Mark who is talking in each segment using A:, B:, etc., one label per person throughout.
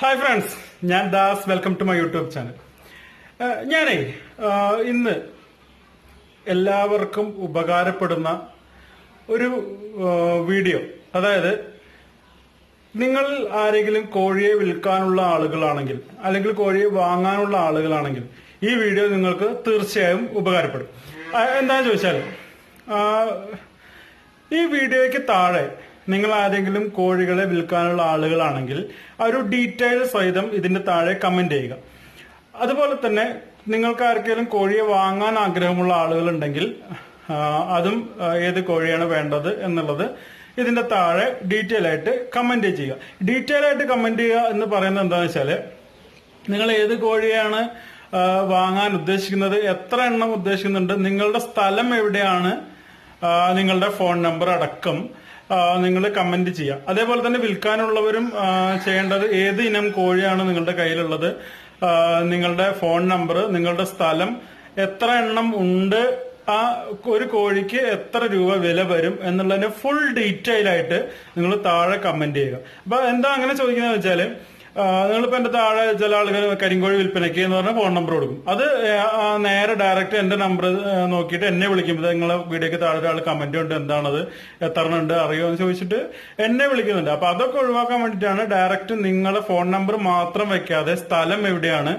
A: Hi friends ഞാൻ Das. Welcome to my YouTube channel ഞാനേ ഇന്ന് എല്ലാവർക്കും ഉപകാരപ്പെടുന്ന ഒരു വീഡിയോ. അതായത് നിങ്ങൾ ആരെങ്കിലും കോഴിയെ വിൽക്കാനുള്ള ആളുകളാണെങ്കിൽ അല്ലെങ്കിൽ കോഴിയെ വാങ്ങാനുള്ള ആളുകളാണെങ്കിൽ ഈ വീഡിയോ നിങ്ങൾക്ക് തീർച്ചയായും ഉപകാരപ്പെടും. എന്താണെന്ന് ചോദിച്ചാൽ ഈ വീഡിയോയ്ക്ക് താഴെ നിങ്ങൾ ആരെങ്കിലും കോഴികളെ വിൽക്കാനുള്ള ആളുകളാണെങ്കിൽ ആ ഒരു ഡീറ്റെയിൽ സഹിതം ഇതിന്റെ താഴെ കമന്റ് ചെയ്യുക. അതുപോലെ തന്നെ നിങ്ങൾക്ക് ആർക്കെങ്കിലും കോഴിയെ വാങ്ങാൻ ആഗ്രഹമുള്ള ആളുകളുണ്ടെങ്കിൽ അതും ഏത് കോഴിയാണ് വേണ്ടത് എന്നുള്ളത് ഇതിന്റെ താഴെ ഡീറ്റെയിൽ ആയിട്ട് കമന്റ് ചെയ്യുക. ഡീറ്റെയിൽ ആയിട്ട് കമന്റ് ചെയ്യുക എന്ന് പറയുന്നത് എന്താണെന്ന് വെച്ചാൽ നിങ്ങൾ ഏത് കോഴിയാണ് വാങ്ങാൻ ഉദ്ദേശിക്കുന്നത് എത്ര എണ്ണം ഉദ്ദേശിക്കുന്നുണ്ട് നിങ്ങളുടെ സ്ഥലം എവിടെയാണ് നിങ്ങളുടെ ഫോൺ നമ്പർ അടക്കം നിങ്ങൾ കമന്റ് ചെയ്യാം. അതേപോലെ തന്നെ വിൽക്കാനുള്ളവരും ചെയ്യേണ്ടത് ഏത് ഇനം കോഴിയാണ് നിങ്ങളുടെ കയ്യിലുള്ളത്? നിങ്ങളുടെ ഫോൺ നമ്പർ നിങ്ങളുടെ സ്ഥലം എത്ര എണ്ണം ഉണ്ട്? ആ ഒരു കോഴിക്ക് എത്ര രൂപ വില വരും എന്നുള്ളതിന്റെ ഫുൾ ഡീറ്റെയിൽ ആയിട്ട് നിങ്ങൾ താഴെ കമന്റ് ചെയ്യുക. അപ്പൊ എന്താ അങ്ങനെ ചോദിക്കുന്നത് വെച്ചാൽ നിങ്ങളിപ്പോ എന്റെ താഴെ ചില ആളുകൾ കരിങ്കോഴി വിൽപ്പനയ്ക്ക് എന്ന് പറഞ്ഞ ഫോൺ നമ്പർ കൊടുക്കും. അത് നേരെ ഡയറക്റ്റ് എന്റെ നമ്പർ നോക്കിയിട്ട് എന്നെ വിളിക്കുമ്പോൾ നിങ്ങളെ വീഡിയോക്ക് താഴെ ഒരാൾ കമന്റ് ഉണ്ട് എന്താണത് എത്ര ഉണ്ട് അറിയോ എന്ന് ചോദിച്ചിട്ട് എന്നെ വിളിക്കുന്നുണ്ട്. അപ്പൊ അതൊക്കെ ഒഴിവാക്കാൻ വേണ്ടിയിട്ടാണ് ഡയറക്റ്റ് നിങ്ങളെ ഫോൺ നമ്പർ മാത്രം വെക്കാതെ സ്ഥലം എവിടെയാണ്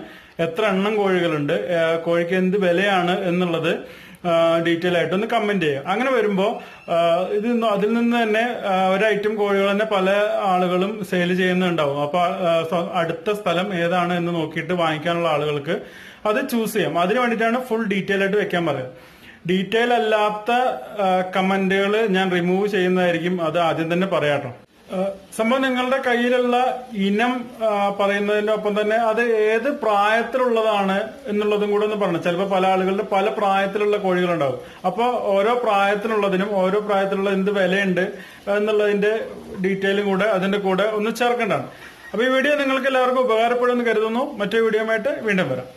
A: എത്ര എണ്ണം കോഴികളുണ്ട് കോഴിക്ക് എന്ത് വിലയാണ് എന്നുള്ളത് ഡീറ്റെയിൽ ആയിട്ട് ഒന്ന് കമന്റ് ചെയ്യുക. അങ്ങനെ വരുമ്പോൾ ഇത് അതിൽ നിന്ന് തന്നെ ഒരു ഐറ്റം കോഴികൾ തന്നെ പല ആളുകളും സെയിൽ ചെയ്യുന്നുണ്ടാവും. അപ്പൊ അടുത്ത സ്ഥലം ഏതാണ് എന്ന് നോക്കിയിട്ട് വാങ്ങിക്കാനുള്ള ആളുകൾക്ക് അത് ചൂസ് ചെയ്യാം. അതിന് വേണ്ടിയിട്ടാണ് ഫുൾ ഡീറ്റെയിൽ ആയിട്ട് വെക്കാൻ പറയുന്നത് ഡീറ്റെയിൽ അല്ലാത്ത കമന്റുകൾ ഞാൻ റിമൂവ് ചെയ്യുന്നതായിരിക്കും. അത് ആദ്യം തന്നെ പറയാട്ടോ സംഭവം നിങ്ങളുടെ കയ്യിലുള്ള ഇനം പറയുന്നതിന്റെ ഒപ്പം തന്നെ അത് ഏത് പ്രായത്തിലുള്ളതാണ് എന്നുള്ളതും കൂടെ ഒന്ന് പറഞ്ഞു. ചിലപ്പോൾ പല ആളുകളുടെ പല പ്രായത്തിലുള്ള കോഴികളുണ്ടാവും. അപ്പോൾ ഓരോ പ്രായത്തിലുള്ളതിനും ഓരോ പ്രായത്തിലുള്ള എന്ത് വിലയുണ്ട് എന്നുള്ളതിന്റെ ഡീറ്റെയിലും കൂടെ അതിന്റെ കൂടെ ഒന്ന് ചേർക്കേണ്ടതാണ്. അപ്പൊ ഈ വീഡിയോ നിങ്ങൾക്ക് എല്ലാവർക്കും ഉപകാരപ്പെടുമെന്ന് കരുതുന്നു. മറ്റേ വീഡിയോയുമായിട്ട് വീണ്ടും വരാം.